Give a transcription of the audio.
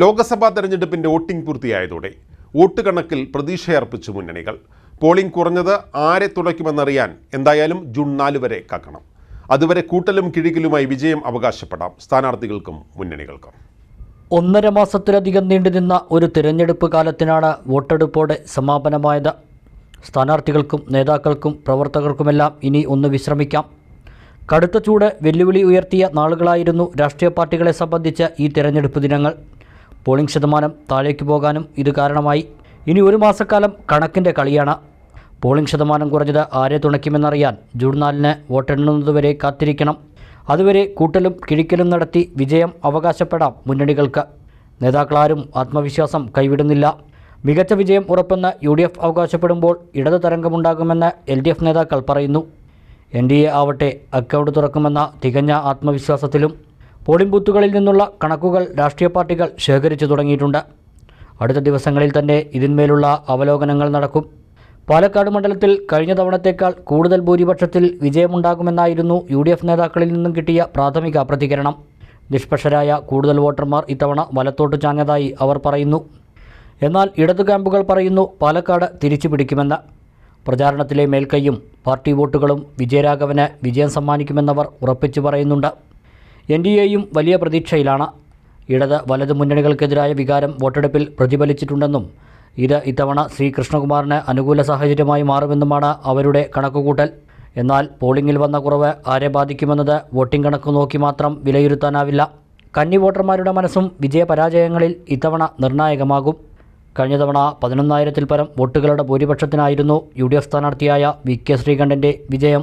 ലോക്സഭാ തെരഞ്ഞെടുപ്പിന്റെ voting പൂർത്തിയായതോടെ vote കണക്കിൽ പ്രതീക്ഷയർപ്പിച്ചു മുന്നണികൾ. പോളിംഗ് കുറഞ്ഞത് ആരെ തുടയ്ക്കുമെന്നറിയാൻ എന്തായാലും ജൂൺ നാല് വരെ കാക്കണം. അതുവരെ കൂട്ടലും കിഴിക്കലുമായി വിജയം അവകാശപ്പെടാം സ്ഥാനാർത്ഥികൾക്കും മുന്നണികൾക്കും. ഒന്നര മാസത്തിലധികം നീണ്ടുനിന്ന ഒരു തിരഞ്ഞെടുപ്പ് കാലത്തിനാണ് വോട്ടെടുപ്പോടെ സമാപനമായത്. സ്ഥാനാർത്ഥികൾക്കും നേതാക്കൾക്കും പ്രവർത്തകർക്കുമെല്ലാം ഇനി ഒന്ന് വിശ്രമിക്കാം. കടുത്ത ചൂട് വെല്ലുവിളി ഉയർത്തിയ നാളുകളായിരുന്നു രാഷ്ട്രീയ പാർട്ടികളെ സംബന്ധിച്ച ഈ തിരഞ്ഞെടുപ്പ് ദിനങ്ങൾ. പോളിംഗ് ശതമാനം താഴേക്ക് പോകാനും ഇത് കാരണമായി. ഇനി ഒരു മാസക്കാലം കണക്കിന്റെ കളിയാണ്. പോളിംഗ് ശതമാനം കുറഞ്ഞത് ആരെ തുണയ്ക്കുമെന്നറിയാൻ ജൂൺ നാലിന് വോട്ടെണ്ണുന്നതുവരെ കാത്തിരിക്കണം. അതുവരെ കൂട്ടലും കിഴിക്കലും നടത്തി വിജയം അവകാശപ്പെടാം മുന്നണികൾക്ക്. നേതാക്കളാരും ആത്മവിശ്വാസം കൈവിടുന്നില്ല. മികച്ച വിജയം ഉറപ്പെന്ന് യു ഡി എഫ് അവകാശപ്പെടുമ്പോൾ ഇടതു തരംഗമുണ്ടാകുമെന്ന് എൽ ഡി എഫ് നേതാക്കൾ പറയുന്നു. എൻ ഡി എ ആവട്ടെ അക്കൗണ്ട് തുറക്കുമെന്ന തികഞ്ഞ ആത്മവിശ്വാസത്തിലും പോളിംഗ് ബൂത്തുകളിൽ നിന്നുള്ള കണക്കുകൾ രാഷ്ട്രീയ പാർട്ടികൾ ശേഖരിച്ചു തുടങ്ങിയിട്ടുണ്ട്. അടുത്ത ദിവസങ്ങളിൽ തന്നെ ഇതിന്മേലുള്ള അവലോകനങ്ങൾ നടക്കും. പാലക്കാട് മണ്ഡലത്തിൽ കഴിഞ്ഞ തവണത്തേക്കാൾ കൂടുതൽ ഭൂരിപക്ഷത്തിൽ വിജയമുണ്ടാകുമെന്നായിരുന്നു യു ഡി എഫ് നേതാക്കളിൽ നിന്നും കിട്ടിയ പ്രാഥമിക പ്രതികരണം. നിഷ്പക്ഷരായ കൂടുതൽ വോട്ടർമാർ ഇത്തവണ വലത്തോട്ട് ചാഞ്ഞതായി അവർ പറയുന്നു. എന്നാൽ ഇടതു ക്യാമ്പുകൾ പറയുന്നു പാലക്കാട് തിരിച്ചു പിടിക്കുമെന്ന് പ്രചാരണത്തിലെ മേൽക്കൈയും പാർട്ടി വോട്ടുകളും വിജയരാഘവന് വിജയം സമ്മാനിക്കുമെന്നവർ ഉറപ്പിച്ചു പറയുന്നുണ്ട്. എൻ ഡി എയും വലിയ പ്രതീക്ഷയിലാണ്. ഇടത് വലത് മുന്നണികൾക്കെതിരായ വികാരം വോട്ടെടുപ്പിൽ പ്രതിഫലിച്ചിട്ടുണ്ടെന്നും ഇത് ഇത്തവണ ശ്രീ കൃഷ്ണകുമാറിന് അനുകൂല സാഹചര്യമായി മാറുമെന്നുമാണ് അവരുടെ കണക്കുകൂട്ടൽ. എന്നാൽ പോളിംഗിൽ വന്ന കുറവ് ആരെ ബാധിക്കുമെന്നത് വോട്ടിംഗ് കണക്ക് നോക്കി മാത്രം വിലയിരുത്താനാവില്ല. കന്നി വോട്ടർമാരുടെ മനസ്സും വിജയപരാജയങ്ങളിൽ ഇത്തവണ നിർണായകമാകും. കഴിഞ്ഞ തവണ പതിനൊന്നായിരത്തിൽ പരം വോട്ടുകളുടെ ഭൂരിപക്ഷത്തിനായിരുന്നു യു ഡി എഫ് സ്ഥാനാർത്ഥിയായ വി കെ ശ്രീകണ്ഠന്റെ വിജയം.